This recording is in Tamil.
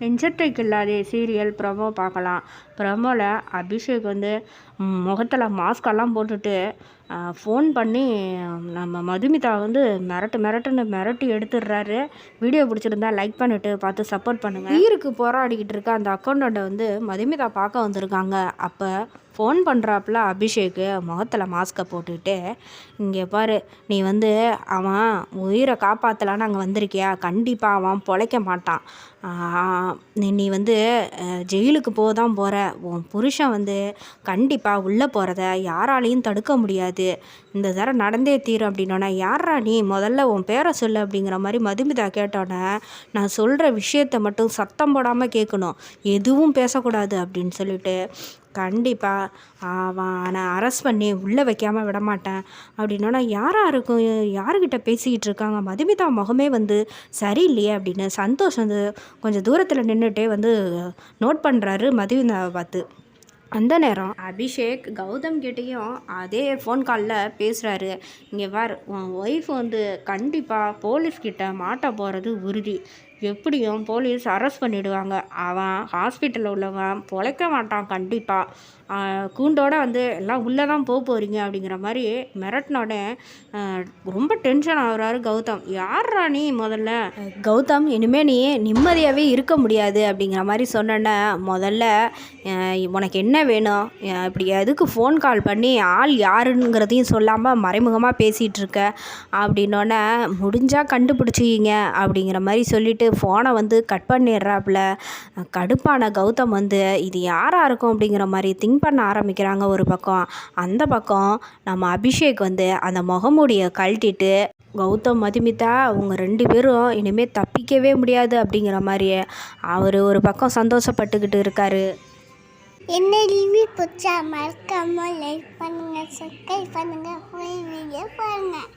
நெஞ்சத்தை கில்லாதே சீரியல் ப்ரமோ பார்க்கலாம். ப்ரமோவில் அபிஷேக் வந்து முகத்தில் மாஸ்கெல்லாம் போட்டுட்டு ஃபோன் பண்ணி நம்ம மதுமிதா வந்து மிரட்டு மிரட்டுன்னு மிரட்டி எடுத்துடுறாரு. வீடியோ பிடிச்சிருந்தா லைக் பண்ணிவிட்டு பார்த்து சப்போர்ட் பண்ணுங்கள் உயிருக்கு போராடிக்கிட்டு இருக்க அந்த அக்கௌண்ட்டை வந்து மதுமிதா பார்க்க வந்திருக்காங்க. அப்போ ஃபோன் பண்ணுறாப்புல அபிஷேக்கு முகத்தில் மாஸ்க்கை போட்டுக்கிட்டு இங்கே பாரு நீ வந்து அவன் உயிரை காப்பாற்றலான்னு அங்கே வந்திருக்கியா? கண்டிப்பாக அவன் பொழைக்க மாட்டான். நீ வந்து ஜெயிலுக்கு போக தான் போகிற உன் புருஷன் வந்து கண்டிப்பாக உள்ளே போகிறத யாராலையும் தடுக்க முடியாது. இந்த தர நடந்தே தீரும் அப்படின்னோடனே யாரா நீ? முதல்ல உன் பேரை சொல்லு அப்படிங்கிற மாதிரி மதுமிதா கேட்டோன்னே நான் சொல்கிற விஷயத்த மட்டும் சத்தம் போடாமல் கேட்கணும் எதுவும் பேசக்கூடாது அப்படின்னு சொல்லிட்டு கண்டிப்பாக அவனை அரெஸ்ட் பண்ணி உள்ளே வைக்காமல் விட மாட்டேன் அப்படின்னோன்னா யாராக இருக்கும் யாருக்கிட்ட பேசிக்கிட்டு இருக்காங்க? மதுமிதா முகமே வந்து சரியில்லையே அப்படின்னு சந்தோஷ் வந்து கொஞ்சம் தூரத்தில் நின்றுட்டே வந்து நோட் பண்ணுறாரு மதுமிதாவை பார்த்து. அந்த நேரம். அபிஷேக் கௌதம் கிட்டேயும் அதே ஃபோன் காலில் பேசுகிறாரு இங்கே வார் உன் ஒய்ஃப் வந்து கண்டிப்பாக போலீஸ்கிட்ட மாட்ட போகிறது உறுதி. எப்படியும் போலீஸ் அரெஸ்ட் பண்ணிவிடுவாங்க அவன் ஹாஸ்பிட்டலில் உள்ளவன் பொழைக்க மாட்டான் கண்டிப்பாக கூண்டோட வந்து எல்லாம் உள்ளே தான் போக போகிறீங்க அப்படிங்கிற மாதிரி மிரட்டினோட ரொம்ப டென்ஷன் ஆகுறாரு கௌதம். யார் ராணி முதல்ல? கௌதம் இனிமேல் நீ நிம்மதியாகவே இருக்க முடியாது அப்படிங்கிற மாதிரி சொன்னேன்ன முதல்ல உனக்கு என்ன என்ன வேணும் இப்படி எதுக்கு ஃபோன் கால் பண்ணி ஆள் யாருங்கிறதையும் சொல்லாமல் மறைமுகமாக பேசிகிட்டு இருக்க? அப்படின்னோடனே முடிஞ்சால் கண்டுபிடிச்சிக்கிங்க அப்படிங்கிற மாதிரி சொல்லிவிட்டு ஃபோனை வந்து கட் பண்ணிடுறாப்புல. கடுப்பான கௌதம் வந்து இது யாராக இருக்கும்? அப்படிங்கிற மாதிரி திங்க் பண்ண ஆரம்பிக்கிறாங்க ஒரு பக்கம். அந்த பக்கம் நம்ம அபிஷேக் வந்து அந்த முகமூடியை கழட்டிட்டு கௌதம் மதுமிதா அவங்க ரெண்டு பேரும் இனிமேல் தப்பிக்கவே முடியாது அப்படிங்கிற மாதிரி அவர் ஒரு பக்கம் சந்தோஷப்பட்டுக்கிட்டு இருக்காரு. என்ன ரிவ்யூ பிடிச்சா மறக்காமல் லைக் பண்ணுங்கள் சப்ஸ்கிரைப் பண்ணுங்க வீடியோ பாருங்கள்